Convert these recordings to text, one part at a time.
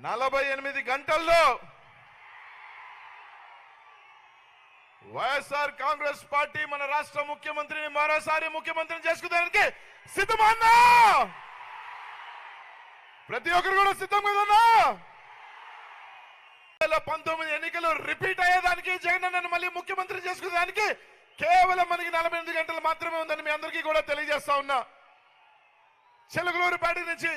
నలభై ఎనిమిది గంటల్లో వైఎస్ఆర్ కాంగ్రెస్ పార్టీ మన రాష్ట్ర ముఖ్యమంత్రిని మరోసారి ముఖ్యమంత్రిని చేసుకునేదానికి సిద్ధమన్నా ప్రతి ఒక్కరు కూడా సిద్ధం కదన్నా పంతొమ్మిది ఎన్నికలు రిపీట్ అయ్యేదానికి జగన్ అన్నను మళ్ళీ ముఖ్యమంత్రి చేసుకునేదానికి కేవలం మనకి నలభై ఎనిమిది గంటలు మాత్రమే ఉందని మీ అందరికీ కూడా తెలియజేస్తా ఉన్నా. చిలకలూరుపేట నుంచి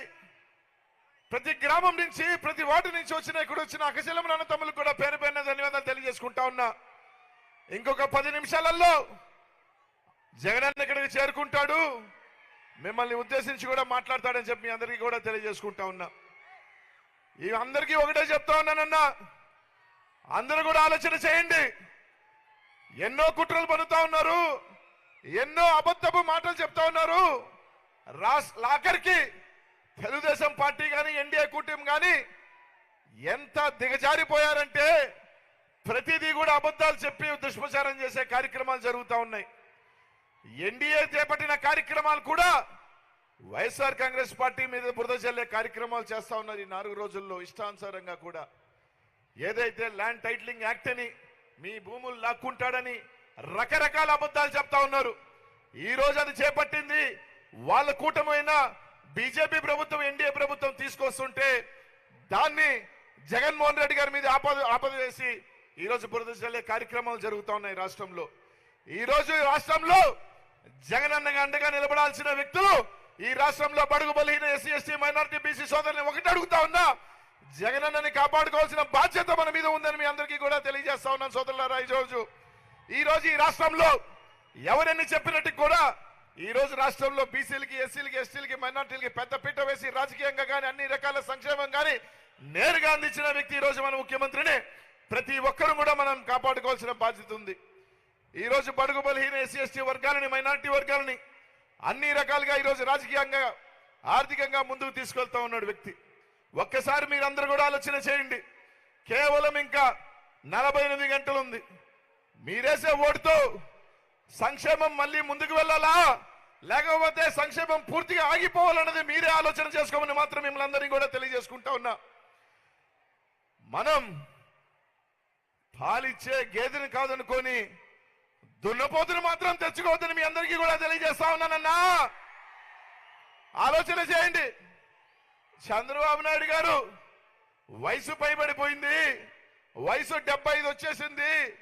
ప్రతి గ్రామం నుంచి ప్రతి వార్డు నుంచి వచ్చిన ఇక్కడ వచ్చిన అకశలం నాన్న తమ్ములకు కూడా పేరు పేరున ధన్యవాదాలు తెలియజేసుకుంటా ఉన్నా. ఇంకొక పది నిమిషాలలో జగనన్న ఇక్కడికి చేరుకుంటాడు. మిమ్మల్ని ఉద్దేశించి కూడా మాట్లాడతాడని చెప్పి మీ అందరికీ కూడా తెలియజేసుకుంటా ఉన్నా. ఈ అందరికీ ఒకటే చెప్తా ఉన్నానన్నా అందరూ కూడా ఆలోచన చేయండి. ఎన్నో కుట్రలు పనుతా ఉన్నారు. ఎన్నో అబద్ధపు మాటలు చెప్తా ఉన్నారు. రాస్ లాకర్కి తెలుగుదేశం పార్టీ కానీ ఎన్డీఏ కూటమి కానీ ఎంత దిగజారిపోయారంటే ప్రతిదీ కూడా అబద్ధాలు చెప్పి దుష్ప్రచారం చేసే కార్యక్రమాలు జరుగుతూ ఉన్నాయి. ఎన్డీఏ చేపట్టిన కార్యక్రమాలు కూడా వైఎస్ఆర్ కాంగ్రెస్ పార్టీ మీద బురద చల్లే కార్యక్రమాలు చేస్తూ ఉన్నారు ఈ నాలుగు రోజుల్లో ఇష్టానుసారంగా కూడా. ఏదైతే ల్యాండ్ టైటిలింగ్ యాక్ట్ అని మీ భూములు లాక్కుంటాడని రకరకాల అబద్ధాలు చెప్తా ఉన్నారు. ఈ రోజు అది చేపట్టింది వాళ్ళ కూటమైనా బీజేపీ ప్రభుత్వం ఎన్డీఏ ప్రభుత్వం తీసుకొస్తుంటే దాన్ని జగన్మోహన్ రెడ్డి గారి మీద ఆపద ఆపద వేసి ఈ రోజు బురద చల్లే కార్యక్రమాలు జరుగుతూ ఉన్నాయి రాష్ట్రంలో. ఈ రోజు ఈ రాష్ట్రంలో జగనన్నగా అండగా నిలబడాల్సిన వ్యక్తులు ఈ రాష్ట్రంలో బడుగు బలహీన ఎస్సీ ఎస్టీ మైనార్టీ బీసీ సోదరుని ఒకటి అడుగుతా ఉన్నా జగనన్నని కాపాడుకోవాల్సిన బాధ్యత మన మీద ఉందని మీ అందరికీ కూడా తెలియజేస్తా ఉన్నాను సోదరులారా. ఈ రోజు ఈ ఈ రాష్ట్రంలో ఎవరెన్ని చెప్పినట్టు కూడా ఈ రోజు రాష్ట్రంలో బీసీలకి ఎస్సీలకి ఎస్టీలకి మైనార్టీలకి పెద్ద పీట వేసి రాజకీయంగా కానీ అన్ని రకాల సంక్షేమం కానీ నేరుగా అందించిన వ్యక్తి ఈ రోజు మన ముఖ్యమంత్రిని ప్రతి ఒక్కరూ కూడా మనం కాపాడుకోవాల్సిన బాధ్యత ఉంది. ఈ రోజు బడుగు బలహీన ఎస్సీ ఎస్టీ వర్గాలని మైనార్టీ వర్గాలని అన్ని రకాలుగా ఈరోజు రాజకీయంగా ఆర్థికంగా ముందుకు తీసుకెళ్తా ఉన్నాడు వ్యక్తి. ఒక్కసారి మీరందరూ కూడా ఆలోచన చేయండి. కేవలం ఇంకా నలభై ఎనిమిది గంటలు ఉంది. మీరేసే ఓటుతో సంక్షేమం మళ్ళీ ముందుకు వెళ్ళాలా? లేకపోతే సంక్షేమం పూర్తిగా ఆగిపోవాలన్నది మీరే ఆలోచన చేసుకోమని మాత్రం మిమ్మల్ని అందరినీ కూడా తెలియజేసుకుంటా ఉన్నా. మనం పాలిచ్చే గేదెని కాదనుకొని దున్నపోతును మాత్రం తెచ్చుకోవద్దని మీ అందరికీ కూడా తెలియజేస్తా ఉన్నానన్నా. ఆలోచన చేయండి. చంద్రబాబు నాయుడు గారు వయసు పైబడిపోయింది. వయసు డెబ్బై ఐదు వచ్చేసింది.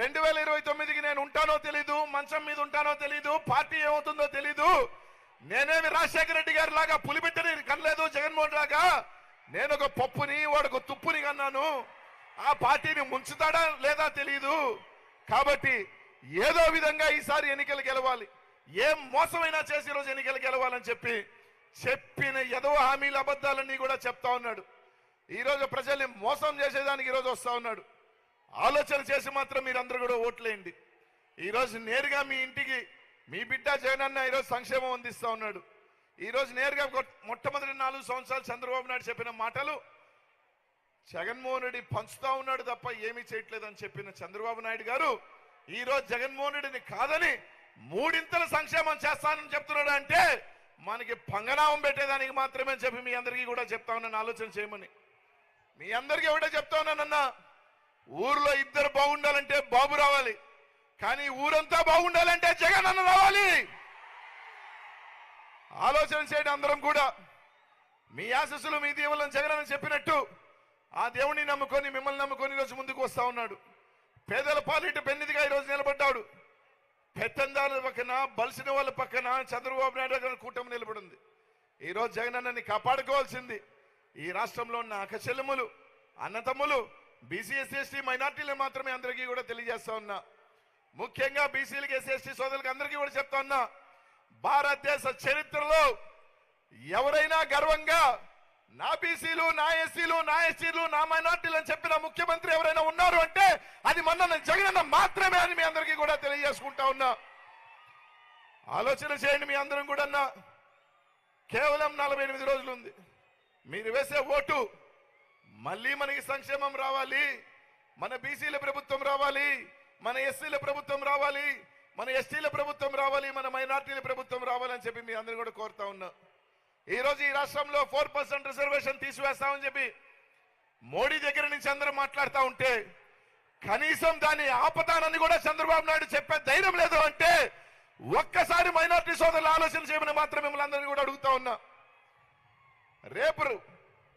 రెండు వేల ఇరవై తొమ్మిదికి నేను ఉంటానో తెలీదు మంచం మీద ఉంటానో తెలీదు పార్టీ ఏమవుతుందో తెలీదు. నేనేమి రాజశేఖర రెడ్డి గారి లాగా పులిబిట్టని కనలేదు జగన్మోహన్ లాగా. నేను ఒక పప్పుని వాడు ఒక తుప్పుని కన్నాను. ఆ పార్టీని ముంచుతాడా లేదా తెలీదు. కాబట్టి ఏదో విధంగా ఈసారి ఎన్నికలు గెలవాలి. ఏం మోసమైనా చేసి ఈ రోజు ఎన్నికలు గెలవాలని చెప్పి చెప్పిన ఎదో హామీల అబద్ధాలన్నీ కూడా చెప్తా ఉన్నాడు. ఈరోజు ప్రజల్ని మోసం చేసేదానికి ఈరోజు వస్తా ఉన్నాడు. ఆలోచన చేసి మాత్రం మీరందరూ కూడా ఓట్లేయండి. ఈరోజు నేరుగా మీ ఇంటికి మీ బిడ్డ జగనన్న ఈరోజు సంక్షేమం అందిస్తా ఉన్నాడు. ఈరోజు నేరుగా మొట్టమొదటి నాలుగు సంవత్సరాలు చంద్రబాబు నాయుడు చెప్పిన మాటలు జగన్మోహన్ రెడ్డి పంచుతా ఉన్నాడు తప్ప ఏమీ చేయట్లేదని చెప్పిన చంద్రబాబు నాయుడు గారు ఈరోజు జగన్మోహన్ రెడ్డిని కాదని మూడింతల సంక్షేమం చేస్తానని చెప్తున్నాడు అంటే మనకి పంగనామం పెట్టేదానికి మాత్రమే చెప్పి మీ అందరికీ కూడా చెప్తా ఉన్నాను ఆలోచన చేయమని. మీ అందరికీ ఒకటే చెప్తా ఉన్నానన్నా ఊర్లో ఇద్దరు బాగుండాలంటే బాబు రావాలి. కానీ ఊరంతా బాగుండాలంటే జగన్ అన్న రావాలి. ఆలోచన చేయండి అందరం కూడా. మీ ఆశస్సులు మీ దీవులను జగన్ అని చెప్పినట్టు ఆ దేవుని నమ్ముకొని మిమ్మల్ని నమ్ముకొని ఈరోజు ముందుకు వస్తా ఉన్నాడు. పేదల పాలిట పెన్నిదిగా ఈరోజు నిలబడ్డాడు. పెత్తందారుల పక్కన బలిసిన వాళ్ళ పక్కన చంద్రబాబు నాయుడు గారి కూటమి నిలబడింది. ఈరోజు జగన్ అన్నని కాపాడుకోవాల్సింది ఈ రాష్ట్రంలో ఉన్న అకచెల్లెములు అన్నతమ్ములు బీసీ ఎస్సీ ఎస్టీ మైనార్టీలు మాత్రమే అందరికీ కూడా తెలియజేస్తా ఉన్నా. ముఖ్యంగా బీసీలకు ఎస్సీ ఎస్టీ సోదరులకు అందరికీ కూడా చెప్తా ఉన్నా భారతదేశ చరిత్రలో ఎవరైనా గర్వంగా నా బీసీలు నా ఎస్సీలు నా ఎస్టీలు నా మైనార్టీలు అని చెప్పిన ముఖ్యమంత్రి ఎవరైనా ఉన్నారు అంటే అది మొన్న జగనన్న మాత్రమే అని మీ అందరికీ కూడా తెలియజేసుకుంటా ఉన్నా. ఆలోచన చేయండి మీ అందరం కూడా అన్నా. కేవలం నలభై ఎనిమిది రోజులు ఉంది. మీరు వేసే ఓటు మళ్ళీ మనకి సంక్షేమం రావాలి. మన బీసీల ప్రభుత్వం రావాలి. మన ఎస్సీల ప్రభుత్వం రావాలి. మన ఎస్టీల ప్రభుత్వం రావాలి. మన మైనార్టీల ప్రభుత్వం రావాలని చెప్పి మీ అందరూ కూడా కోరుతా ఉన్నా. ఈ రోజు ఈ రాష్ట్రంలో ఫోర్ పర్సెంట్ రిజర్వేషన్ తీసివేస్తామని చెప్పి మోడీ దగ్గర నుంచి అందరూ మాట్లాడుతూ ఉంటే కనీసం దాన్ని ఆపదానని కూడా చంద్రబాబు నాయుడు చెప్పే ధైర్యం లేదు అంటే ఒక్కసారి మైనార్టీ సోదరులు ఆలోచన చేయమని మాత్రం మిమ్మల్ని అందరినీ కూడా అడుగుతా ఉన్నా. రేపు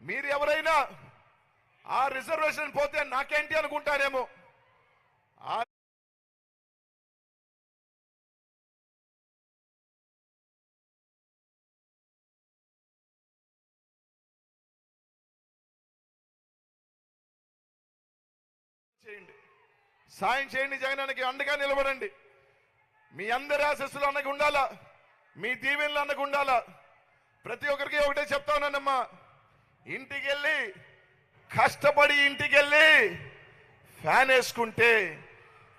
మీరు ఎవరైనా ఆ రిజర్వేషన్ పోతే నాకేంటి అనుకుంటారేమో? ఆ చేయండి. సాయం చేయండి జగనానికి అండగా నిలబడండి. మీ అందరి ఆశస్సులు అన్నకు ఉండాలా? మీ దీవెనలు అన్నకు ఉండాలా? ప్రతి ఒక్కరికి ఒకటే చెప్తా ఉన్నానమ్మా. ఇంటికి వెళ్ళి కష్టపడి ఇంటికి వెళ్ళి ఫ్యాన్ వేసుకుంటే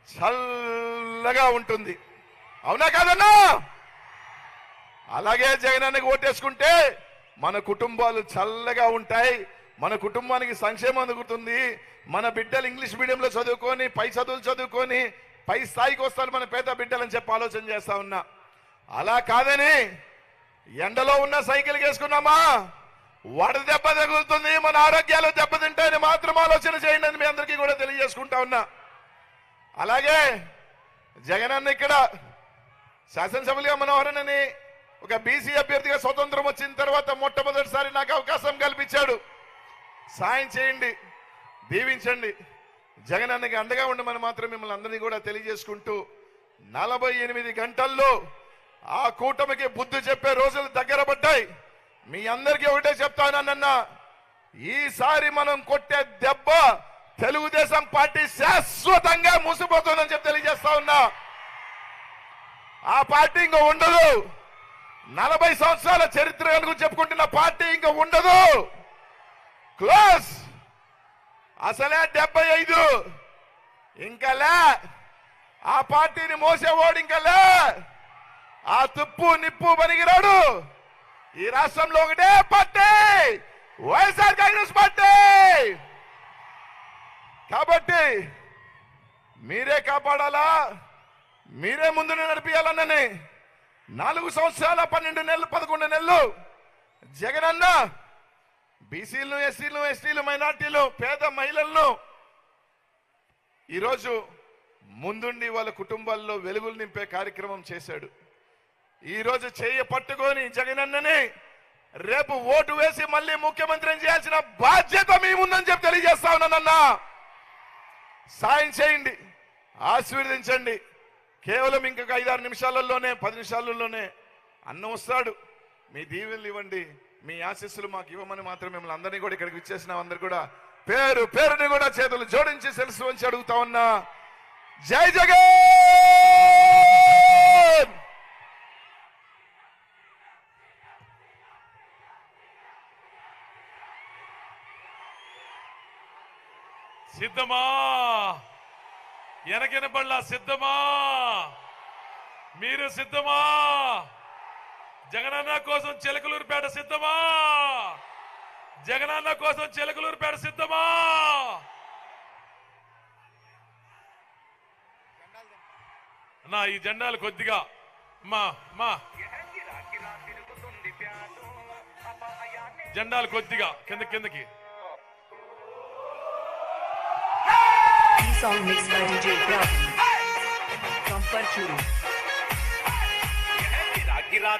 చల్లగా ఉంటుంది. అవునా కాదన్నా? అలాగే జగనానికి ఓటేసుకుంటే మన కుటుంబాలు చల్లగా ఉంటాయి. మన కుటుంబానికి సంక్షేమం అందుకుతుంది మన బిడ్డలు ఇంగ్లీష్ మీడియంలో చదువుకొని పై చదువులు చదువుకొని పై స్థాయికి వస్తారు మన పేద బిడ్డలని చెప్పి ఆలోచన చేస్తా ఉన్నా. అలా కాదని ఎండలో ఉన్న సైకిల్ వేసుకున్నామా? వడ దెబ్బ తగులుతుంది మన ఆరోగ్యాలు దెబ్బతింటాయని మాత్రం ఆలోచన చేయండి అని మీ అందరికీ కూడా తెలియజేసుకుంటా ఉన్నా. అలాగే జగనన్న ఇక్కడ శాసనసభలుగా మనోహరనని ఒక బీసీ అభ్యర్థిగా స్వతంత్రం వచ్చిన తర్వాత మొట్టమొదటిసారి నాకు అవకాశం కల్పించాడు. సాయం చేయండి దీవించండి. జగనన్నకి అండగా ఉండమని మాత్రం మిమ్మల్ని అందరినీ కూడా తెలియజేసుకుంటూ నలభై ఎనిమిది గంటల్లో ఆ కూటమికి బుద్ధి చెప్పే రోజులు దగ్గర పడ్డాయి. మీ అందరికీ ఒకటే చెప్తానన్న ఈసారి మనం కొట్టే దెబ్బ తెలుగుదేశం పార్టీ శాశ్వతంగా మూసిపోతుందని చెప్పి తెలియజేస్తా ఉన్నా. ఆ పార్టీ ఇంకా ఉండదు. నలభై సంవత్సరాల చరిత్ర కనుక చెప్పుకుంటున్న పార్టీ ఇంకా ఉండదు. క్లోజ్. అసలే డెబ్బై ఐదు. ఇంకా లే. ఆ పార్టీని మోసేవాడు ఇంకా లే. ఆ తుప్పు నిప్పు పనికిరాడు ఈ రాష్ట్రంలో ఒకటే పార్టీ వైఎస్ఆర్ కాంగ్రెస్ పార్టీ. కాబట్టి మీరే కాపాడాలా? మీరే ముందు నడిపించాలన్నని నాలుగు సంవత్సరాల పన్నెండు నెలలు పదకొండు నెలలు జగనన్న బీసీలను ఎస్సీలు ఎస్టీలు మైనార్టీలు పేద మహిళలను ఈరోజు ముందుండి వాళ్ళ కుటుంబాల్లో వెలుగులు నింపే కార్యక్రమం చేశాడు. ఈరోజు చెయ్యి పట్టుకొని జగనన్నని రేపు ఓటు వేసి మళ్ళీ ముఖ్యమంత్రిని చేయాల్సిన బాధ్యత మీ ముందని చెప్పి తెలియజేస్తా ఉన్నానన్నా సాయం చేయండి ఆశీర్వదించండి. కేవలం ఇంకొక ఐదారు నిమిషాలలోనే పది నిమిషాలలోనే అన్నం వస్తాడు. మీ దీవెనలు ఇవ్వండి మీ ఆశీస్సులు మాకు ఇవ్వమని మాత్రం మిమ్మల్ని అందరినీ కూడా ఇక్కడికి ఇచ్చేసిన అందరు కూడా పేరు పేరుని కూడా చేతులు జోడించి తెలుసు అని అడుగుతా ఉన్నా. జై జగన్! సిద్ధమా? వెనకినబళ్ళ సిద్ధమా? మీరు సిద్ధమా? జగనన్న కోసం చిలకలూరుపేట సిద్ధమా? జగనన్న కోసం చిలకలూరుపేట సిద్ధమా? నా ఈ జెండాలు కొద్దిగా మా మా. జెండాలు కొద్దిగా కింద కిందకి. Song mixed by DJ Club. From Parchuri. ಗಿರಾ